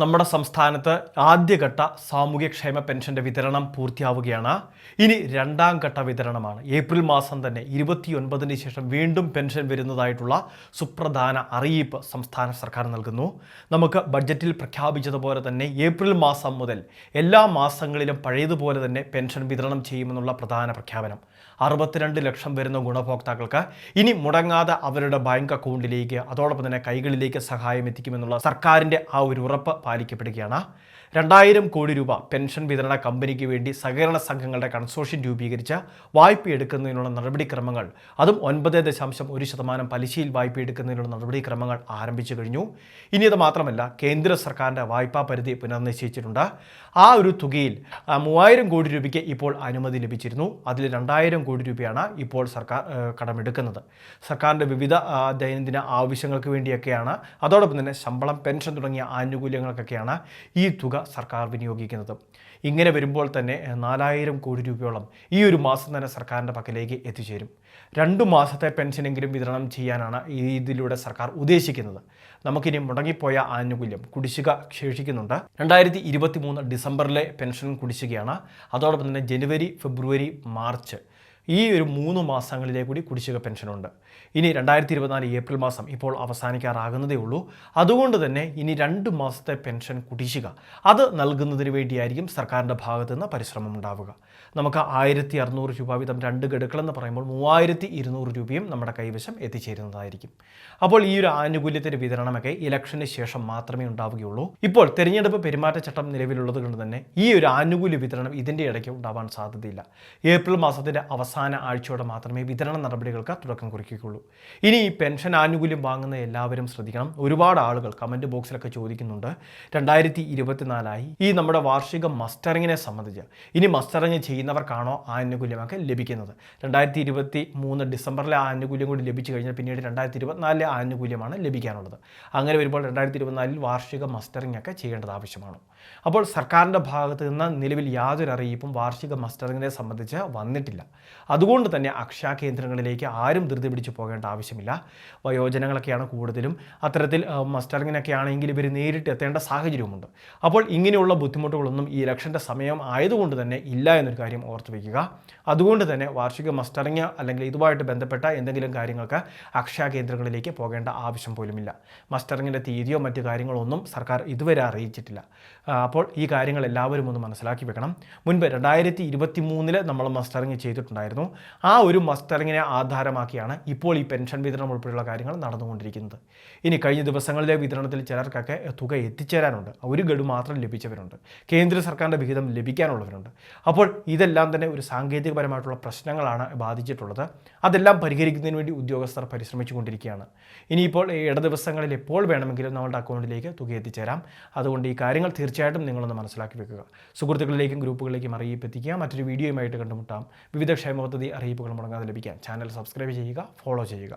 നമ്മുടെ സംസ്ഥാനത്ത് ആദ്യഘട്ട സാമൂഹ്യക്ഷേമ പെൻഷന്റെ വിതരണം പൂർത്തിയാവുകയാണ്. ഇനി രണ്ടാം ഘട്ട വിതരണമാണ്. ഏപ്രിൽ മാസം തന്നെ ഇരുപത്തിയൊൻപതിന് ശേഷം വീണ്ടും പെൻഷൻ വരുന്നതായിട്ടുള്ള സുപ്രധാന അറിയിപ്പ് സംസ്ഥാന സർക്കാർ നൽകുന്നു. നമുക്ക് ബഡ്ജറ്റിൽ പ്രഖ്യാപിച്ചതുപോലെ തന്നെ ഏപ്രിൽ മാസം മുതൽ എല്ലാ മാസങ്ങളിലും പഴയതുപോലെ തന്നെ പെൻഷൻ വിതരണം ചെയ്യുമെന്നുള്ള പ്രധാന പ്രഖ്യാപനം. അറുപത്തിരണ്ട് ലക്ഷം വരുന്ന ഗുണഭോക്താക്കൾക്ക് ഇനി മുടങ്ങാതെ അവരുടെ ബാങ്ക് അക്കൗണ്ടിലേക്ക് അതോടൊപ്പം തന്നെ കൈകളിലേക്ക് സഹായം എത്തിക്കുമെന്നുള്ള സർക്കാരിന്റെ ആ ഒരു ഉറപ്പ് പാലിക്കപ്പെടുകയാണ് രണ്ടായിരം കോടി രൂപ പെൻഷൻ വിതരണ കമ്പനിക്ക് വേണ്ടി സഹകരണ സംഘങ്ങളുടെ കൺസോർഷ്യം രൂപീകരിച്ച് വായ്പ എടുക്കുന്നതിനുള്ള നടപടിക്രമങ്ങൾ അതും ഒൻപത് ദശാംശം ഒരു ശതമാനം പലിശയിൽ വായ്പ എടുക്കുന്നതിനുള്ള നടപടിക്രമങ്ങൾ ആരംഭിച്ചു കഴിഞ്ഞു. ഇനി അത് മാത്രമല്ല കേന്ദ്ര സർക്കാരിന്റെ വായ്പാ പരിധി പുനർനിശ്ചയിച്ചിട്ടുണ്ട്. ആ ഒരു തുകയിൽ മൂവായിരം കോടി രൂപയ്ക്ക് ഇപ്പോൾ അനുമതി ലഭിച്ചിരുന്നു. അതിൽ രണ്ടായിരം കോടി രൂപയാണ് ഇപ്പോൾ സർക്കാർ കടമെടുക്കുന്നത്. സർക്കാരിന്റെ വിവിധ ദൈനംദിന ആവശ്യങ്ങൾക്ക് വേണ്ടിയൊക്കെയാണ്. അതോടൊപ്പം തന്നെ ശമ്പളം പെൻഷൻ തുടങ്ങിയ ആനുകൂല്യങ്ങൾക്കൊക്കെയാണ് ഈ തുക സർക്കാർ വിനിയോഗിക്കുന്നത്. ഇങ്ങനെ വരുമ്പോൾ തന്നെ നാലായിരം കോടി രൂപയോളം ഈ ഒരു മാസം തന്നെ സർക്കാരിന്റെ പക്കലേക്ക് എത്തിച്ചേരും. രണ്ടു മാസത്തെ പെൻഷനെങ്കിലും വിതരണം ചെയ്യാനാണ് ഇതിലൂടെ സർക്കാർ ഉദ്ദേശിക്കുന്നത്. നമുക്കിനി മുടങ്ങിപ്പോയ ആനുകൂല്യം കുടിശ്ശിക ശേഷിക്കുന്നുണ്ട്. രണ്ടായിരത്തി ഇരുപത്തി മൂന്ന് ഡിസംബറിലെ പെൻഷൻ കുടിശ്ശികയാണ്. അതോടൊപ്പം തന്നെ ജനുവരി ഫെബ്രുവരി മാർച്ച് ഈ ഒരു മൂന്ന് മാസങ്ങളിലെ കൂടി കുടിശ്ശിക പെൻഷനുണ്ട്. ഇനി രണ്ടായിരത്തി ഇരുപത്തിനാല് ഏപ്രിൽ മാസം ഇപ്പോൾ അവസാനിക്കാറാകുന്നതേ ഉള്ളൂ. അതുകൊണ്ട് തന്നെ ഇനി രണ്ട് മാസത്തെ പെൻഷൻ കുടിശ്ശിക അത് നൽകുന്നതിന് വേണ്ടിയായിരിക്കും സർക്കാരിന്റെ ഭാഗത്തു നിന്ന് പരിശ്രമം ഉണ്ടാവുക. നമുക്ക് ആയിരത്തി അറുന്നൂറ് രൂപ വീതം രണ്ട് ഗഡുക്കളെന്ന് പറയുമ്പോൾ മൂവായിരത്തി ഇരുന്നൂറ് രൂപയും നമ്മുടെ കൈവശം എത്തിച്ചേരുന്നതായിരിക്കും. അപ്പോൾ ഈ ഒരു ആനുകൂല്യത്തിന്റെ വിതരണമൊക്കെ ഇലക്ഷന് ശേഷം മാത്രമേ ഉണ്ടാവുകയുള്ളൂ. ഇപ്പോൾ തെരഞ്ഞെടുപ്പ് പെരുമാറ്റച്ചട്ടം നിലവിലുള്ളത് കൊണ്ട് തന്നെ ഈ ഒരു ആനുകൂല്യ വിതരണം ഇതിന്റെ ഇടയ്ക്ക് ഉണ്ടാവാൻ സാധ്യതയില്ല. ഏപ്രിൽ മാസത്തിന്റെ അവസാന ആഴ്ചയോടെ മാത്രമേ വിതരണ നടപടികൾക്ക് തുടക്കം കുറിക്കുകയുള്ളൂ. ഇനി ഈ പെൻഷൻ ആനുകൂല്യം വാങ്ങുന്ന എല്ലാവരും ശ്രദ്ധിക്കണം. ഒരുപാട് ആളുകൾ കമന്റ് ബോക്സിലൊക്കെ ചോദിക്കുന്നുണ്ട് രണ്ടായിരത്തി ഇരുപത്തിനാലായി ഈ നമ്മുടെ വാർഷിക മസ്റ്ററിങ്ങിനെ സംബന്ധിച്ച് ഇനി മസ്റ്ററിങ് ചെയ്യുന്നവർക്കാണോ ആനുകൂല്യമൊക്കെ ലഭിക്കുന്നത്? രണ്ടായിരത്തി ഇരുപത്തി മൂന്ന് ഡിസംബറിലെ ആനുകൂല്യം കൂടി ലഭിച്ചു കഴിഞ്ഞാൽ പിന്നീട് രണ്ടായിരത്തി ഇരുപത്തിനാലിലെ ആനുകൂല്യമാണ് ലഭിക്കാനുള്ളത്. അങ്ങനെ വരുമ്പോൾ രണ്ടായിരത്തി ഇരുപത്തിനാലിൽ വാർഷിക മസ്റ്ററിംഗ് ഒക്കെ ചെയ്യേണ്ടത് ആവശ്യമാണ്. അപ്പോൾ സർക്കാരിന്റെ ഭാഗത്ത് നിന്ന് നിലവിൽ യാതൊരു അറിയിപ്പും വാർഷിക മസ്റ്ററിങ്ങിനെ സംബന്ധിച്ച് വന്നിട്ടില്ല. അതുകൊണ്ട് തന്നെ അക്ഷയ കേന്ദ്രങ്ങളിലേക്ക് ആരും ധൃതി പിടിച്ച് പോകേണ്ട ആവശ്യമില്ല. വയോജനങ്ങളൊക്കെയാണ് കൂടുതലും. അത്തരത്തിൽ മസ്റ്ററിങ്ങിനൊക്കെ ആണെങ്കിൽ ഇവർ നേരിട്ട് എത്തേണ്ട സാഹചര്യവുമുണ്ട്. അപ്പോൾ ഇങ്ങനെയുള്ള ബുദ്ധിമുട്ടുകളൊന്നും ഈ ഇലക്ഷന്റെ സമയം ആയതുകൊണ്ട് തന്നെ ഇല്ല എന്നൊരു കാര്യം ഓർത്ത് വയ്ക്കുക. അതുകൊണ്ട് തന്നെ വാർഷിക മസ്റ്ററിങ് അല്ലെങ്കിൽ ഇതുമായിട്ട് ബന്ധപ്പെട്ട എന്തെങ്കിലും കാര്യങ്ങൾക്ക് അക്ഷയ കേന്ദ്രങ്ങളിലേക്ക് പോകേണ്ട ആവശ്യം പോലുമില്ല. മസ്റ്ററിങ്ങിന്റെ തീയതിയോ മറ്റു കാര്യങ്ങളൊന്നും സർക്കാർ ഇതുവരെ അറിയിച്ചിട്ടില്ല. അപ്പോൾ ഈ കാര്യങ്ങൾ എല്ലാവരും ഒന്ന് മനസ്സിലാക്കി വെക്കണം. മുൻപ് രണ്ടായിരത്തി ഇരുപത്തി മൂന്നിൽ നമ്മൾ മസ്റ്ററിങ് ചെയ്തിട്ടുണ്ടായിരുന്നു. ആ ഒരു മസ്റ്ററിങ്ങിനെ ആധാരമാക്കിയാണ് ഇപ്പോൾ ഈ പെൻഷൻ വിതരണം ഉൾപ്പെടെയുള്ള കാര്യങ്ങൾ നടന്നുകൊണ്ടിരിക്കുന്നത്. ഇനി കഴിഞ്ഞ ദിവസങ്ങളിലെ വിതരണത്തിൽ ചിലർക്കൊക്കെ തുക എത്തിച്ചേരാനുണ്ട്. ഒരു ഗഡു മാത്രം ലഭിച്ചവരുണ്ട്. കേന്ദ്ര സർക്കാരിന്റെ വിഹിതം ലഭിക്കാനുള്ളവരുണ്ട്. അപ്പോൾ ഇതെല്ലാം തന്നെ ഒരു സാങ്കേതികപരമായിട്ടുള്ള പ്രശ്നങ്ങളാണ് ബാധിച്ചിട്ടുള്ളത്. അതെല്ലാം പരിഹരിക്കുന്നതിന് വേണ്ടി ഉദ്യോഗസ്ഥർ പരിശ്രമിച്ചു പരിശ്രമിച്ചുകൊണ്ടിരിക്കുകയാണ്. ഇനിയിപ്പോൾ ഈ ഇട ദിവസങ്ങളിൽ എപ്പോൾ വേണമെങ്കിലും നമ്മളുടെ അക്കൗണ്ടിലേക്ക് തുക എത്തിച്ചേരാം. അതുകൊണ്ട് ഈ കാര്യങ്ങൾ തീർച്ചയായിട്ടും നിങ്ങളൊന്ന് മനസ്സിലാക്കി വെക്കുക. സുഹൃത്തുക്കളിലേക്കും ഗ്രൂപ്പുകളിലേക്കും അറിയിപ്പ് എത്തിക്കുക മറ്റൊരു വീഡിയോയുമായിട്ട് കണ്ടുമുട്ടാം. വിവിധ ക്ഷേമ പദ്ധതി അറിയിപ്പുകൾ മുടങ്ങാതെ ലഭിക്കാൻ ചാനൽ സബ്സ്ക്രൈബ് ചെയ്യുക ഫോളോ ചെയ്യുക.